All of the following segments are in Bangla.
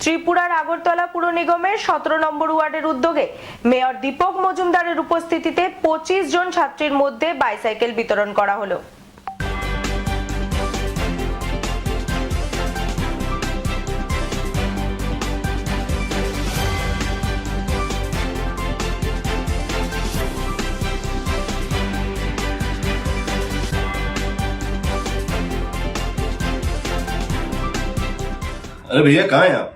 ত্রিপুরার আগরতলা পুর নিগমের সতেরো নম্বর ওয়ার্ডের উদ্যোগে মেয়র দীপক মজুমদারের উপস্থিতিতে পঁচিশ জন ছাত্রীর মধ্যে বাইসাইকেল বিতরণ করা হলো अरे भैया कहाँ हैं आप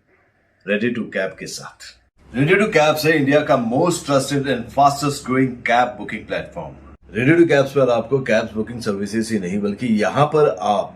रेडी टू कैब के साथ। रेडी टू कैब से इंडिया का most trusted and fastest growing cab booking platform ready to cabs पर आपको कैब्स बुकिंग सर्विसेज़ ही नहीं, बल्कि यहाँ पर आप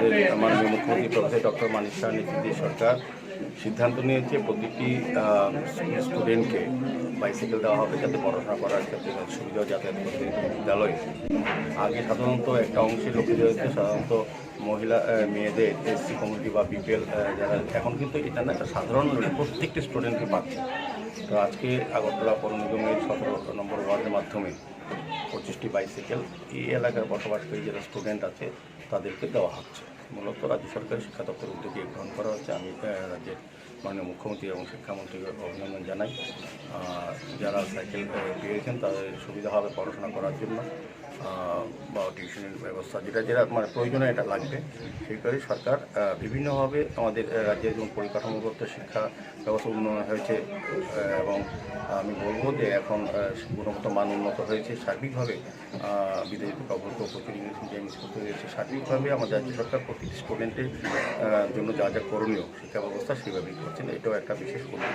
আমাদের মাননীয় মুখ্যমন্ত্রী প্রফেসর ডক্টর মানিক শাহ নেতৃত্বে সরকার সিদ্ধান্ত নিয়েছে প্রতিটি স্টুডেন্টকে বাইসাইকেল দেওয়া হবে যাতে পড়াশোনা করার ক্ষেত্রে সুবিধা যাতায়াত করতে বিদ্যালয়ে। আগে সাধারণত একটা অংশের লোকেদের হচ্ছে সাধারণত মহিলা মেয়েদের এসসি কমিটি বা বিপিএল যারা, এখন কিন্তু এটা না, একটা সাধারণ প্রত্যেকটি স্টুডেন্টকে পাচ্ছে। তো আজকে আগরতলা পৌর নিগমের সতেরো নম্বর ওয়ার্ডের মাধ্যমে পঁচিশটি বাইসাইকেল এই এলাকার বসবাসকারী যারা স্টুডেন্ট আছে, তাদেরকে দেওয়া হচ্ছে। মূলত রাজ্য সরকারের শিক্ষা দপ্তরের উদ্যোগে গ্রহণ করা হচ্ছে। আমি রাজ্যের মাননীয় মুখ্যমন্ত্রী এবং শিক্ষামন্ত্রীকে অভিনন্দন জানাই। যারা সাইকেল পেয়েছেন তাদের সুবিধা হবে পড়াশোনা করার জন্য। বা টিউশনের ব্যবস্থা, যেটা যেটা মানে প্রয়োজনে এটা লাগবে, সেই করে সরকার বিভিন্নভাবে আমাদের রাজ্যের যেমন পরিকাঠামোগত শিক্ষা ব্যবস্থা উন্নয়ন হয়েছে এবং আমি বলব যে এখন গুণগত মান উন্নত হয়েছে সার্বিকভাবে বিদেশি প্রকল্প মিডিয়াম হয়েছে সার্বিকভাবে আমাদের রাজ্য সরকার প্রতিটি স্টুডেন্টের জন্য যা যা করণীয়, শিক্ষা ব্যবস্থা সেভাবেই করছেন, এটাও একটা বিশেষ উল্লেখ